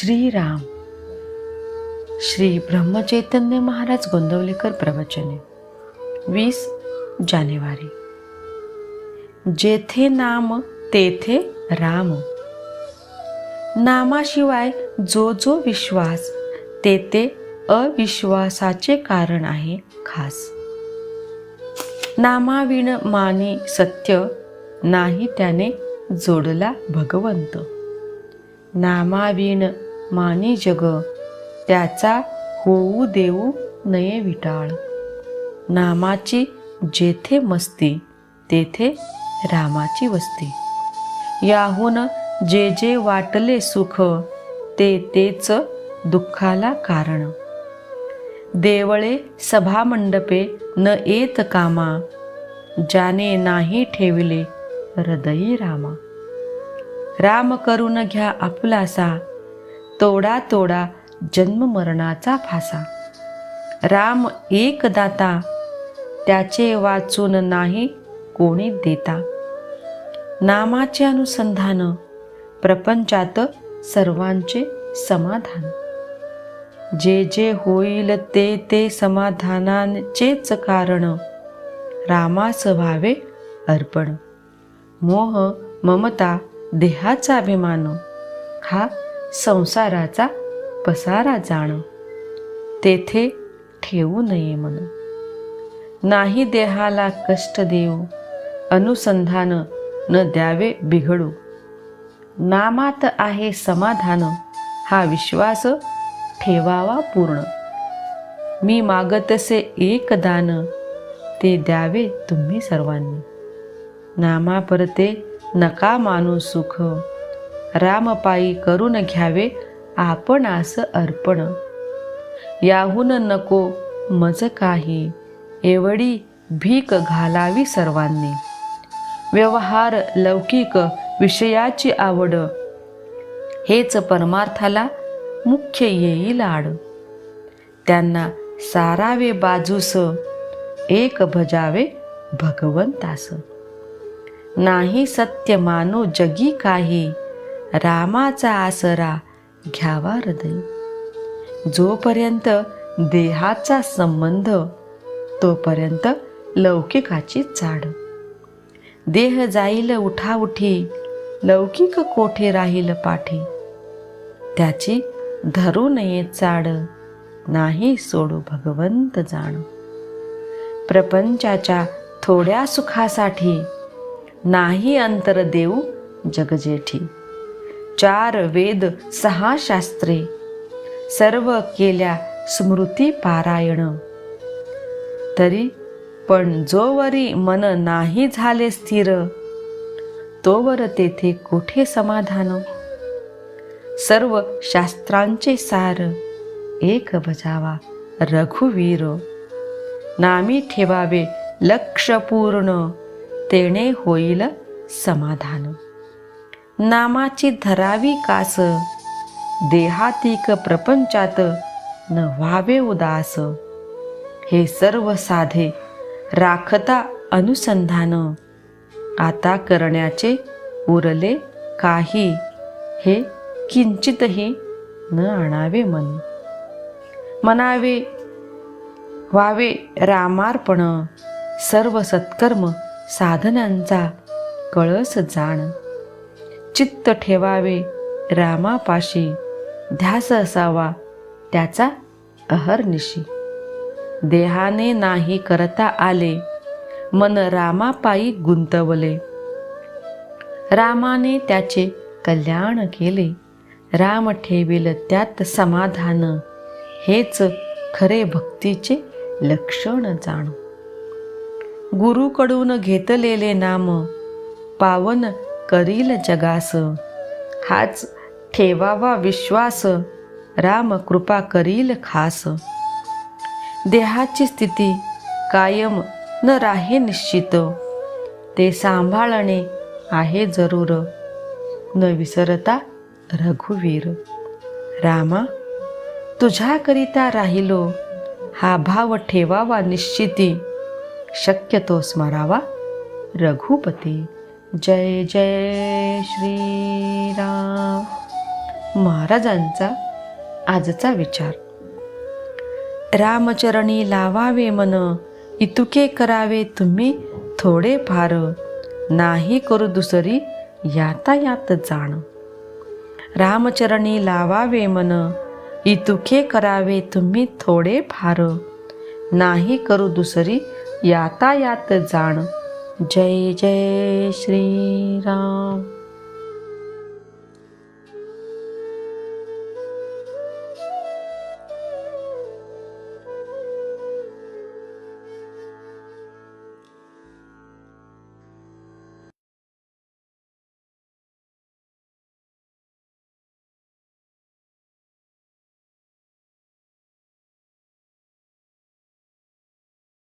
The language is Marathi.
श्रीराम. श्री ब्रह्मचैतन्य महाराज गोंदवलेकर प्रवचने. वीस जानेवारी. जेथे नाम तेथे राम. नामाशिवाय जो जो विश्वास तेथे अविश्वासाचे कारण आहे खास. नामाविण मानी सत्य नाही त्याने जोडला भगवंत. नामाविण माने जग. त्याचा होऊ देऊ नये विटाळ. नामाची जेथे मस्ती तेथे रामाची वस्ती. याहून जे जे वाटले सुख ते तेच दुःखाला कारण. देवळे सभामंडपे न येत कामा ज्याने नाही ठेविले हृदयी रामा. राम करून घ्या आपुलासा तोडा तोडा जन्म मरणाचा फासा. राम एक दाता त्याचे वाचून नाही कोणी देता. नामाचे अनुसंधान प्रपंचात सर्वांचे समाधान. जे जे होईल ते ते समाधानाचेच कारण रामास व्हावे अर्पण. मोह ममता देहाचा अभिमान. हा संसाराचा पसारा जाण. तेथे ठेवू नये म्हणून. नाही देहाला कष्ट देऊ अनुसंधान न द्यावे बिघडू. नामात आहे समाधान हा विश्वास ठेवावा पूर्ण. मी मागतसे एक दान ते द्यावे तुम्ही सर्वांनी. नामा परते नका मानू सुख रामपायी करून घ्यावे आपण आस अर्पण. याहून नको मज काही एवढी भीक घालावी सर्वांनी. व्यवहार लौकिक विषयाची आवड. हेच परमार्थाला मुख्य येईल आड त्यांना सारावे बाजूस एक भजावे भगवंतास. नाही सत्य मानो जगी काही रामाचा आसरा घ्यावा हृदय. जोपर्यंत देहाचा संबंध तोपर्यंत लौकिकाची चाड. देह जाईल उठाउठी लौकिक कोठे राहील पाठी. त्याची धरू नये चाड नाही सोडू भगवंत जाण. प्रपंचाच्या थोड्या सुखासाठी नाही अंतर देऊ जगजेठी. चार वेद सहा शास्त्रे सर्व केल्या स्मृती पारायण. तरी पण जोवरी मन नाही झाले स्थिर तोवर तेथे कोठे समाधान? सर्व शास्त्रांचे सार एक बजावा रघुवीर. नामी ठेवावे लक्ष पूर्ण तेणे होईल समाधान. नामाची धरावी कास? देहातिक प्रपंचात न व्हावे उदास. हे सर्व साधे राखता अनुसंधान. आता करण्याचे उरले काही. हे किंचितही न आणावे मन. मनावे व्हावे रामार्पण. सर्व सत्कर्म साधनांचा कळस जाण. चित्त ठेवावे रामापाशी ध्यास असावा त्याचा अहर्निशी. देहाने नाही करता आले मन रामापायी गुंतवले. रामाने त्याचे कल्याण केले राम ठेविल त्यात समाधान हेच खरे भक्तीचे लक्षण जाण. गुरुकडून घेतलेले नाम पावन करील जगास. हाच ठेवावा विश्वास. राम कृपा करील खास. देहाची स्थिती कायम न राहे निश्चित. ते सांभाळणे आहे जरूर. न विसरता रघुवीर. रामा तुझ्याकरिता राहिलो. हा भाव ठेवावा निश्चिती. शक्यतो स्मरावा रघुपती. जय जय श्रीराम महाराजांचा आजचा विचार. रामचरणी लावावे मन इतुके करावे तुम्ही थोडे फार नाही करू दुसरी यातायात जाण. रामचरणी लावावे मन इतुके करावे तुम्ही थोडे फार नाही करू दुसरी यातायात जाण. जय जय श्रीराम।